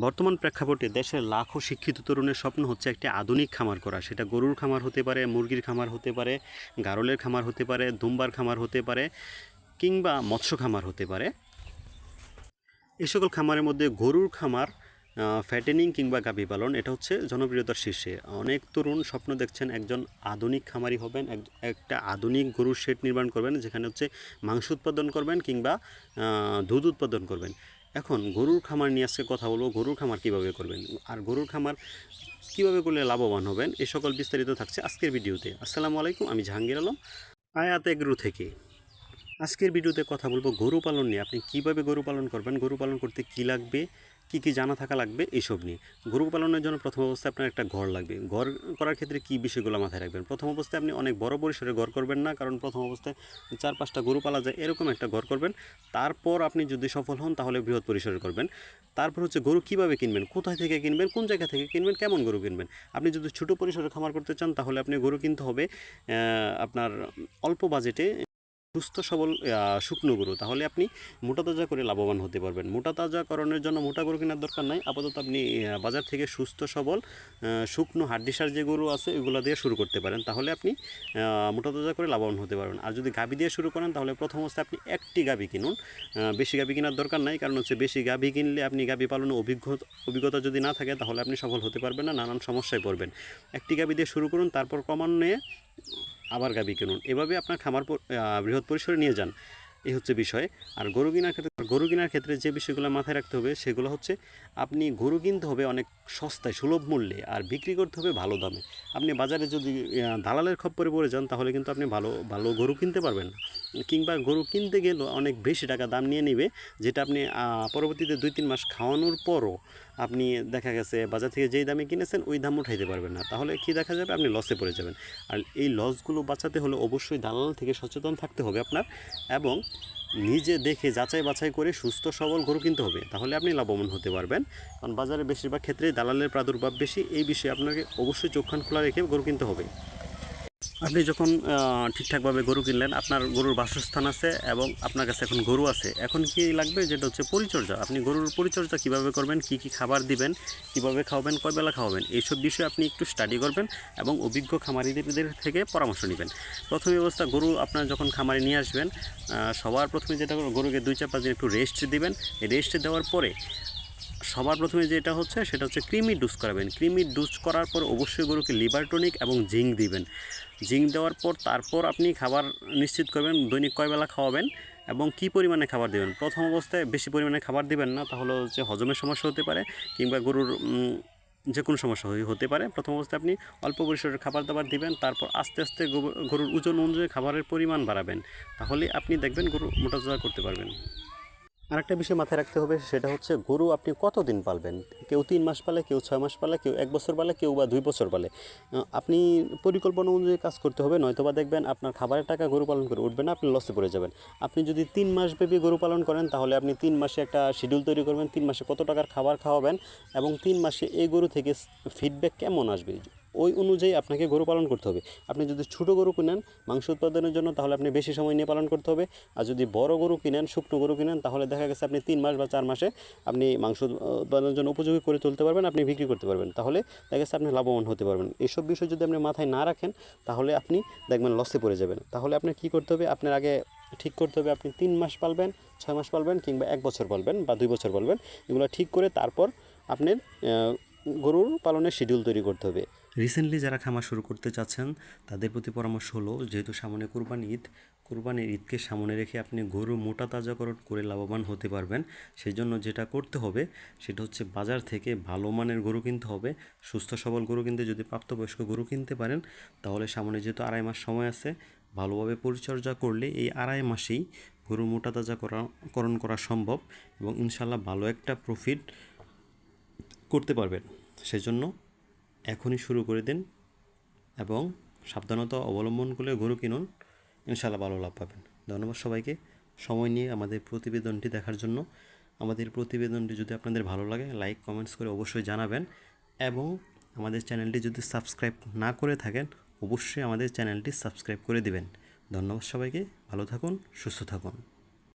বর্তমান প্রেক্ষাপটে দেশের লাখো শিক্ষিত তরুণের স্বপ্ন হচ্ছে একটি আধুনিক খামার করা। সেটা গরুর খামার হতে পারে, মুরগির খামার হতে পারে, গারলের খামার হতে পারে, দুম্বার খামার হতে পারে কিংবা মৎস্য খামার হতে পারে। এই সকল খামারের মধ্যে গরুর খামার ফ্যাটেনিং কিংবা গাভী পালন, এটা হচ্ছে জনপ্রিয়তার শীর্ষে। অনেক তরুণ স্বপ্ন দেখছেন একজন আধুনিক খামারি হবেন, এক- একটা আধুনিক গরুর শেড নির্মাণ করবেন, যেখানে হচ্ছে মাংস উৎপাদন করবেন কিংবা দুধ উৎপাদন করবেন। এখন গরুর খামার নিয়ে আজকে কথা বলব, গরুর খামার কীভাবে করবেন? আর গরুর খামার কীভাবে করলে লাভবান হবেন এই সকল বিস্তারিত থাকছে আজকের ভিডিওতে। আসসালামু আলাইকুম, আমি জাহাঙ্গীর আলম, আয়াত এগ্রু থেকে। আজকের ভিডিওতে কথা বলব গরু পালন নিয়ে, আপনি কীভাবে গরু পালন করবেন, গরু পালন করতে কি লাগবে কি কি জানা থাকা লাগবে এইসব নিয়ে। গরু পালনের জন্য প্রথম অবস্থায় আপনার একটা ঘর লাগবে। ঘর করার ক্ষেত্রে কি বিষয়গুলো মাথায় রাখবেন? প্রথম অবস্থায় আপনি অনেক বড় পরিসরে ঘর করবেন না, কারণ প্রথম অবস্থায় চার পাঁচটা গরু পালা যায়, এরকম একটা ঘর করবেন। তারপর আপনি যদি সফল হন, তাহলে বৃহৎ পরিসরে করবেন। তারপর হচ্ছে গরু কীভাবে কিনবেন? কোথায় থেকে কিনবেন? কোন জায়গা থেকে কিনবেন? কেমন গরু কিনবেন? আপনি যদি ছোটো পরিসরে খামার করতে চান, তাহলে আপনি গরু কিনতে হবে আপনার অল্প বাজেটে সুস্থ, সবল শুকনো গরু, তাহলে আপনি মোটা তাজা করে লাভবান হতে পারবেন। মোটা তাজাকরণের জন্য মোটা গরু কেনার দরকার নাই। আপাতত আপনি বাজার থেকে সুস্থ, সবল শুকনো হাড্ডিসার যে গরু আছে এগুলো দিয়ে শুরু করতে পারেন। তাহলে আপনি মোটা তাজা করে লাভবান হতে পারবেন। আর যদি গাভী দিয়ে শুরু করেন, তাহলে প্রথম অবস্থায় আপনি একটি গাভী কিনুন। বেশি গাভী কেনার দরকার নাই, কারণ হচ্ছে বেশি গাভী কিনলে আপনি গাভী পালনে অভিজ্ঞতা অভিজ্ঞতা যদি না থাকে, তাহলে আপনি সফল হতে পারবেন না, নানান সমস্যায় পড়বেন। একটি গাভী দিয়ে শুরু করুন, তারপর ক্রমান্বয়ে আবার গাভী কিনুন। এভাবে আপনার খামার বৃহৎ পরিসরে নিয়ে যান। এই হচ্ছে বিষয়। আর গরু কেনার ক্ষেত্রে, গরু কেনার ক্ষেত্রে যে বিষয়গুলো মাথায় রাখতে হবে সেগুলো হচ্ছে আপনি গরু কিনতে হবে অনেক সস্তায়, সুলভ মূল্যে আর বিক্রি করতে হবে ভালো দামে। আপনি বাজারে যদি দালালের খপ্পরে পড়ে যান তাহলে কিন্তু আপনি ভালো ভালো গরু কিনতে পারবেন না। কিংবা গরু কিনতে গেলেও অনেক বেশি টাকা দাম নিয়ে নেবে, যেটা আপনি পরবর্তীতে দুই তিন মাস খাওয়ানোর পরও আপনি দেখা গেছে বাজার থেকে যেই দামে কিনেছেন ওই দাম উঠাইতে পারবেন না। তাহলে কি দেখা যাবে? আপনি লসে পড়ে যাবেন। আর এই লসগুলো বাঁচাতে হলে অবশ্যই দালাল থেকে সচেতন থাকতে হবে আপনার। এবং নিজে দেখে যাচাই বাছাই করে সুস্থ সবল গরু কিনতে হবে। তাহলে আপনি লাভবান হতে পারবেন। কারণ বাজারে বেশিরভাগ ক্ষেত্রেই দালালের প্রাদুর্ভাব বেশি। এই বিষয়ে আপনাকে অবশ্যই চোখখান খোলা রেখে গরু কিনতে হবে। আপনি যখন ঠিকঠাকভাবে গরু কিনলেন, আপনার গরুর বাসস্থান আছে এবং আপনার কাছে এখন গরু আছে, এখন কি লাগবে যেটা হচ্ছে পরিচর্যা? আপনি গরুর পরিচর্যা কীভাবে করবেন, কি কি খাবার দিবেন, কীভাবে খাওয়াবেন, কয় বেলা খাওয়াবেন, এইসব বিষয়ে আপনি একটু স্টাডি করবেন এবং অভিজ্ঞ খামারিদের থেকে পরামর্শ নেবেন। প্রথম অবস্থা, গরু আপনার যখন খামারে নিয়ে আসবেন সবার প্রথমে যেটা গরুকে দুই চার পাঁচ দিন একটু রেস্ট দিবেন। রেস্ট দেওয়ার পরে সবার প্রথমে যেটা হচ্ছে, সেটা হচ্ছে ক্রিমি ডুজ করাবেন। ক্রিমি ডুজ করার পর অবশ্যই গরুকে লিভার টনিক এবং জিঙ্ক দিবেন। জিঙ্ক দেওয়ার পর তারপর আপনি খাবার নিশ্চিত করবেন, দৈনিক কয় বেলা খাওয়াবেন এবং কি পরিমাণে খাবার দেবেন? প্রথম অবস্থায় বেশি পরিমাণে খাবার দিবেন না, তাহলে হচ্ছে হজমের সমস্যা হতে পারে কিংবা গরুর যে কোনো সমস্যা হতে পারে। প্রথম অবস্থায় আপনি অল্প পরিসরের খাবার দাবার দিবেন, তারপর আস্তে আস্তে গরু- গরুর ওজন অনুযায়ী খাবারের পরিমাণ বাড়াবেন। তাহলে আপনি দেখবেন গরু মোটাতাজা করতে পারবেন। আরেকটা বিষয় মাথায় রাখতে হবে, সেটা হচ্ছে গরু আপনি কতদিন পালবেন? কেউ তিন মাস পালে, কেউ ছয় মাস পালে, কেউ এক বছর পালে, কেউ বা দুই বছর পালে। আপনি পরিকল্পনা অনুযায়ী কাজ করতে হবে নয়তো বা দেখবেন আপনার খাবারের টাকা গরু পালন করে উঠবে না, আপনি লসে পড়ে যাবেন। আপনি যদি তিন মাস ব্যাপী গরু পালন করেন, তাহলে আপনি তিন মাসে একটা শিডিউল তৈরি করবেন, তিন মাসে কত টাকার খাবার খাওয়াবেন এবং তিন মাসে এই গরু থেকে ফিডব্যাক কেমন আসবে? ওই অনুযায়ী আপনাকে গরু পালন করতে হবে। আপনি যদি ছোটো গরু কিনেন, মাংস উৎপাদনের জন্য, তাহলে আপনি বেশি সময় নিয়ে পালন করতে হবে। আর যদি বড় গরু কিনেন, শুকনো গরু কিনেন, তাহলে দেখা গেছে আপনি তিন মাস বা চার মাসে আপনি মাংস উৎপাদনের জন্য উপযোগী করে তুলতে পারবেন, আপনি বিক্রি করতে পারবেন। তাহলে দেখা গেছে আপনি লাভবান হতে পারবেন। এইসব বিষয় যদি আপনি মাথায় না রাখেন, তাহলে আপনি দেখবেন লসে পড়ে যাবেন। তাহলে আপনার কী করতে হবে? আপনার আগে ঠিক করতে হবে, আপনি তিন মাস পালবেন, ছয় মাস পালবেন কিংবা এক বছর পালবেন বা দুই বছর পালবেন। এগুলো ঠিক করে তারপর আপনার গরুর পালনের শিডিউল তৈরি করতে হবে। রিসেন্টলি যারা খামার শুরু করতে চাচ্ছেন, তাদের প্রতি পরামর্শ হলো, যেহেতু সামনে কোরবানি ঈদ, কোরবানির ঈদকে সামনে রেখে আপনি গরু মোটা তাজাকরণ করে লাভবান হতে পারবেন। সেই জন্য যেটা করতে হবে, সেটা হচ্ছে বাজার থেকে ভালো মানের গরু কিনতে হবে, সুস্থ সবল গরু কিনতে যদি প্রাপ্তবয়স্ক গরু কিনতে পারেন, তাহলে সামনে যেহেতু আড়াই মাস সময় আছে, ভালোভাবে পরিচর্যা করলে এই আড়াই মাসেই গরু মোটা তাজাকরণ করা সম্ভব এবং ইনশাল্লাহ ভালো একটা প্রফিট করতে পারবেন। সেজন্য এখনই শুরু করে দিন এবং সাবধানতা অবলম্বন করলে গরু কিনুন ইনশাল্লাহ ভালো লাভ পাবেন। ধন্যবাদ সবাইকে। সময় নিয়ে আমাদের প্রতিবেদনটি দেখার জন্য। আমাদের প্রতিবেদনটি যদি আপনাদের ভালো লাগে লাইক কমেন্টস করে অবশ্যই জানাবেন এবং আমাদের চ্যানেলটি যদি সাবস্ক্রাইব না করে থাকেন, অবশ্যই আমাদের চ্যানেলটি সাবস্ক্রাইব করে দিবেন। ধন্যবাদ সবাইকে। ভালো থাকুন, সুস্থ থাকুন।